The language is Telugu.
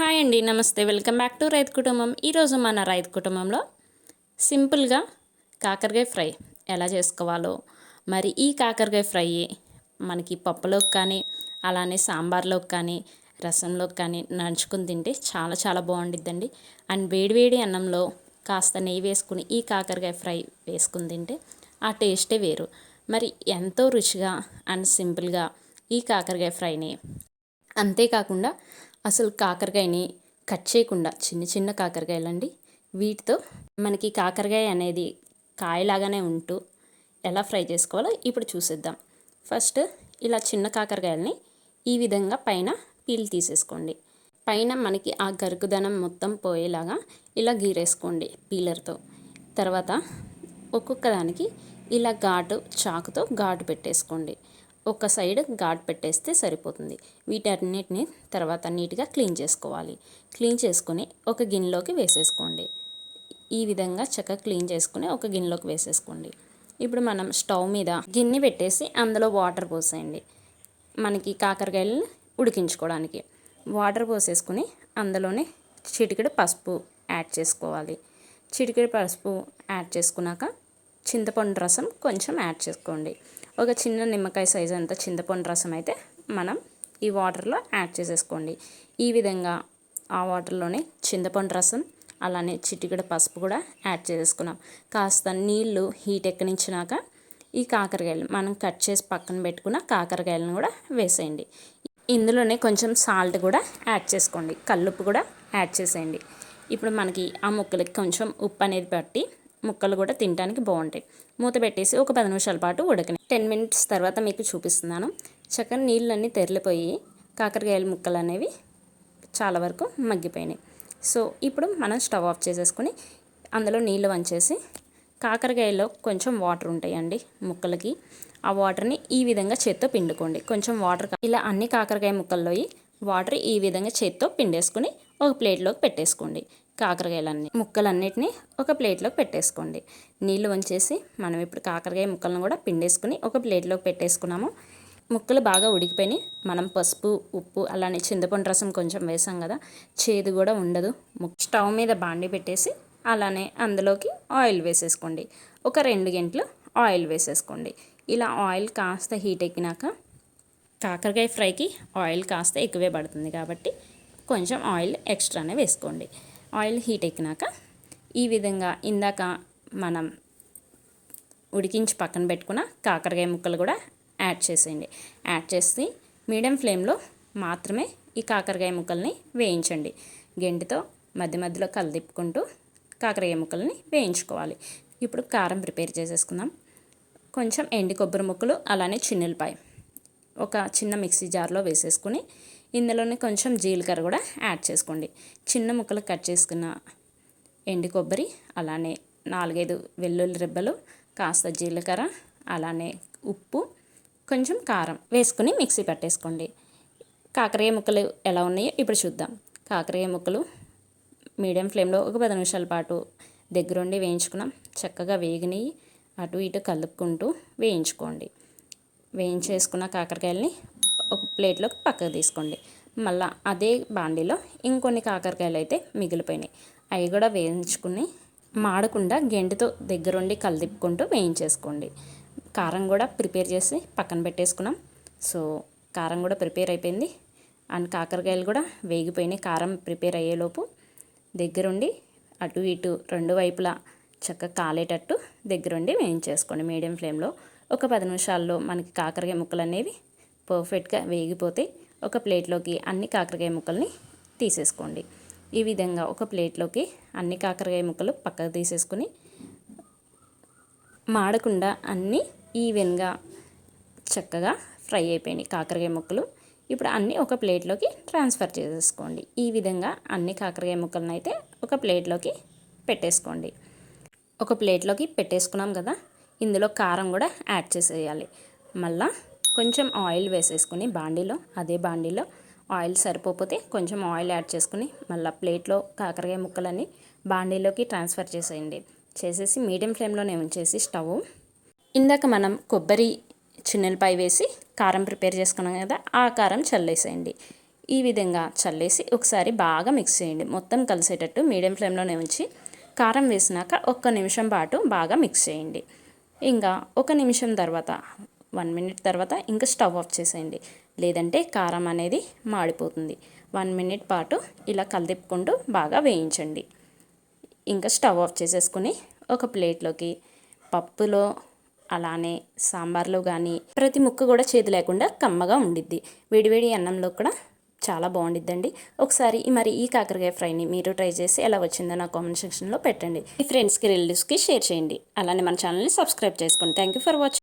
హాయ్ అండి నమస్తే. వెల్కమ్ బ్యాక్ టు రైతు కుటుంబం. ఈరోజు మన రైతు కుటుంబంలో సింపుల్గా కాకరకాయ ఫ్రై ఎలా చేసుకోవాలో. మరి ఈ కాకరకాయ ఫ్రై మనకి పప్పులోకి కానీ అలానే సాంబార్లోకి కానీ రసంలోకి కానీ నంచుకుని తింటే చాలా చాలా బాగుండిద్దండి. అండ్ వేడివేడి అన్నంలో కాస్త నెయ్యి వేసుకుని ఈ కాకరకాయ ఫ్రై వేసుకుని తింటే ఆ టేస్టే వేరు. మరి ఎంతో రుచిగా అండ్ సింపుల్గా ఈ కాకరకాయ ఫ్రైని అంతేకాకుండా అసలు కాకరకాయని కట్ చేయకుండా చిన్న చిన్న కాకరకాయలండి. వీటితో మనకి కాకరకాయ అనేది కాయలాగానే ఉంటూ ఎలా ఫ్రై చేసుకోవాలో ఇప్పుడు చూసేద్దాం. ఫస్ట్ ఇలా చిన్న కాకరకాయలని ఈ విధంగా పైన పీల్ తీసేసుకోండి. పైన మనకి ఆ గరుకుదనం మొత్తం పోయేలాగా ఇలా గీరేసుకోండి పీలర్తో. తర్వాత ఒక్కొక్క దానికి ఇలా ఘాటు చాకుతో ఘాటు పెట్టేసుకోండి. ఒక సైడ్ ఘాట్ పెట్టేస్తే సరిపోతుంది. వీటన్నిటిని తర్వాత నీట్గా క్లీన్ చేసుకోవాలి. క్లీన్ చేసుకుని ఒక గిన్నెలోకి వేసేసుకోండి. ఈ విధంగా చక్కగా క్లీన్ చేసుకుని ఒక గిన్నెలోకి వేసేసుకోండి. ఇప్పుడు మనం స్టవ్ మీద గిన్నె పెట్టేసి అందులో వాటర్ పోసేయండి. మనకి కాకరకాయలను ఉడికించుకోవడానికి. వాటర్ పోసేసుకుని అందులోనే చిటికెడు పసుపు యాడ్ చేసుకోవాలి. చిటికెడు పసుపు యాడ్ చేసుకున్నాక చింతపండు రసం కొంచెం యాడ్ చేసుకోండి. ఒక చిన్న నిమ్మకాయ సైజ్ అంత చింతపండు రసం అయితే మనం ఈ వాటర్లో యాడ్ చేసేసుకోండి. ఈ విధంగా ఆ వాటర్లోనే చింతపండు రసం అలానే చిటికెడ పసుపు కూడా యాడ్ చేసేసుకున్నాం. కాస్త నీళ్ళు హీట్ ఎక్కనించినాక ఈ కాకరకాయలు మనం కట్ చేసి పక్కన పెట్టుకున్న కాకరకాయలను కూడా వేసేయండి. ఇందులోనే కొంచెం సాల్ట్ కూడా యాడ్ చేసుకోండి. కల్లుప్పు కూడా యాడ్ చేసేయండి. ఇప్పుడు మనకి ఆ ముక్కలకి కొంచెం ఉప్పు అనేది పట్టి ముక్కలు కూడా తినడానికి బాగుంటాయి. మూత పెట్టేసి ఒక పది నిమిషాల పాటు ఉడకని టెన్ మినిట్స్ తర్వాత మీకు చూపిస్తున్నాను. చక్కని నీళ్ళన్నీ తెరలిపోయి కాకరకాయల ముక్కలు అనేవి చాలా వరకు మగ్గిపోయినాయి. సో ఇప్పుడు మనం స్టవ్ ఆఫ్ చేసేసుకుని అందులో నీళ్ళు వంచేసి కాకరకాయలో కొంచెం వాటర్ ఉంటాయండి ముక్కలకి. ఆ వాటర్ని ఈ విధంగా చేత్తో పిండుకోండి. కొంచెం వాటర్ ఇలా అన్ని కాకరకాయ ముక్కల్లోయి వాటర్ ఈ విధంగా చేత్తో పిండేసుకొని ఒక ప్లేట్లోకి పెట్టేసుకోండి. కాకరకాయలన్నీ ముక్కలన్నిటినీ ఒక ప్లేట్లోకి పెట్టేసుకోండి. నీళ్ళు వంచేసి మనం ఇప్పుడు కాకరకాయ ముక్కలను కూడా పిండేసుకుని ఒక ప్లేట్లోకి పెట్టేసుకున్నాము. ముక్కలు బాగా ఉడికిపోయినాయి. మనం పసుపు ఉప్పు అలానే చింతపండు రసం కొంచెం వేసాం కదా చేదు కూడా ఉండదు. స్టవ్ మీద బాండి పెట్టేసి అలానే అందులోకి ఆయిల్ వేసేసుకోండి. ఒక రెండు గంటలు ఆయిల్ వేసేసుకోండి. ఇలా ఆయిల్ కాస్త హీట్ ఎక్కినాక కాకరకాయ ఫ్రైకి ఆయిల్ కాస్త ఎక్కువే పడుతుంది కాబట్టి కొంచెం ఆయిల్ ఎక్స్ట్రానే వేసుకోండి. ఆయిల్ హీట్ ఎక్కినాక ఈ విధంగా ఇందాక మనం ఉడికించి పక్కన పెట్టుకున్న కాకరకాయ ముక్కలు కూడా యాడ్ చేసేయండి. యాడ్ చేసి మీడియం ఫ్లేమ్లో మాత్రమే ఈ కాకరకాయ ముక్కల్ని వేయించండి. గెంటితో మధ్య మధ్యలో కలదిప్పుకుంటూ కాకరకాయ ముక్కల్ని వేయించుకోవాలి. ఇప్పుడు కారం ప్రిపేర్ చేసేసుకుందాం. కొంచెం ఎండి కొబ్బరి ముక్కలు అలానే చిన్నెలపాయ ఒక చిన్న మిక్సీ జార్లో వేసేసుకుని ఇందులోనే కొంచెం జీలకర్ర కూడా యాడ్ చేసుకోండి. చిన్న ముక్కలు కట్ చేసుకున్న ఎండి కొబ్బరి అలానే నాలుగైదు వెల్లుల్లి రెబ్బలు కాస్త జీలకర్ర అలానే ఉప్పు కొంచెం కారం వేసుకుని మిక్సీ పట్టేసుకోండి. కాకరకాయ ముక్కలు ఎలా ఉన్నాయో ఇప్పుడు చూద్దాం. కాకరకాయ ముక్కలు మీడియం ఫ్లేమ్లో ఒక పది నిమిషాల పాటు దగ్గరుండి వేయించుకున్నాం. చక్కగా వేగినవి అటు ఇటు కలుపుకుంటూ వేయించుకోండి. వేయించేసుకున్న కాకరకాయలని ఒక ప్లేట్లోకి పక్కకు తీసుకోండి. మళ్ళీ అదే బాండీలో ఇంకొన్ని కాకరకాయలు అయితే మిగిలిపోయినాయి. అవి కూడా వేయించుకుని మాడకుండా గెంటితో దగ్గరుండి కలిదిప్పుకుంటూ వేయించేసుకోండి. కారం కూడా ప్రిపేర్ చేసి పక్కన పెట్టేసుకున్నాం. సో కారం కూడా ప్రిపేర్ అయిపోయింది. అండ్ కాకరకాయలు కూడా వేగిపోయినాయి. కారం ప్రిపేర్ అయ్యేలోపు దగ్గరుండి అటు ఇటు రెండు వైపులా చక్కగా కాలేటట్టు దగ్గరుండి వేయించేసుకోండి మీడియం ఫ్లేమ్లో. ఒక పది నిమిషాల్లో మనకి కాకరకాయ ముక్కలు అనేవి పర్ఫెక్ట్గా వేగిపోతే ఒక ప్లేట్లోకి అన్ని కాకరకాయ ముక్కల్ని తీసేసుకోండి. ఈ విధంగా ఒక ప్లేట్లోకి అన్ని కాకరకాయ ముక్కలు పక్కకు తీసేసుకుని మాడకుండా అన్నీ ఈవెన్గా చక్కగా ఫ్రై అయిపోయినాయి కాకరకాయ ముక్కలు. ఇప్పుడు అన్నీ ఒక ప్లేట్లోకి ట్రాన్స్ఫర్ చేసేసుకోండి. ఈ విధంగా అన్ని కాకరకాయ ముక్కలను అయితే ఒక ప్లేట్లోకి పెట్టేసుకోండి. ఒక ప్లేట్లోకి పెట్టేసుకున్నాం కదా ఇందులో కారం కూడా యాడ్ చేసేయాలి. మళ్ళీ కొంచెం ఆయిల్ వేసేసుకుని బాండీలో అదే బాండీలో ఆయిల్ సరిపోతే కొంచెం ఆయిల్ యాడ్ చేసుకుని మళ్ళీ ప్లేట్లో కాకరకాయ ముక్కలన్నీ బాండీలోకి ట్రాన్స్ఫర్ చేసేయండి. చేసేసి మీడియం ఫ్లేమ్లోనే ఉంచేసి స్టవ్. ఇందాక మనం కొబ్బరి చిన్నెలపై వేసి కారం ప్రిపేర్ చేసుకున్నాం కదా ఆ కారం చల్లేసేయండి. ఈ విధంగా చల్లేసి ఒకసారి బాగా మిక్స్ చేయండి. మొత్తం కలిసేటట్టు మీడియం ఫ్లేమ్లోనే ఉంచి కారం వేసినాక ఒక్క నిమిషం పాటు బాగా మిక్స్ చేయండి. ఇంకా ఒక నిమిషం తర్వాత వన్ మినిట్ తర్వాత ఇంకా స్టవ్ ఆఫ్ చేసేయండి. లేదంటే కారం అనేది మాడిపోతుంది. వన్ మినిట్ పాటు ఇలా కలిదిప్పుకుంటూ బాగా వేయించండి. ఇంకా స్టవ్ ఆఫ్ చేసేసుకుని ఒక ప్లేట్లోకి పప్పులో అలానే సాంబార్లో కానీ ప్రతి ముక్క కూడా చేతి లేకుండా కమ్మగా ఉండిద్ది. వేడివేడి అన్నంలో కూడా చాలా బాగుండిద్దండి. ఒకసారి మరి ఈ కాకరకాయ ఫ్రైని మీరు ట్రై చేసి ఎలా వచ్చిందో నా కామెంట్ సెక్షన్లో పెట్టండి. మీ ఫ్రెండ్స్కి రిలేటివ్స్కి షేర్ చేయండి. అలానే మన ఛానల్ని సబ్స్క్రైబ్ చేసుకోండి థ్యాంక్ యూ ఫర్ వాచింగ్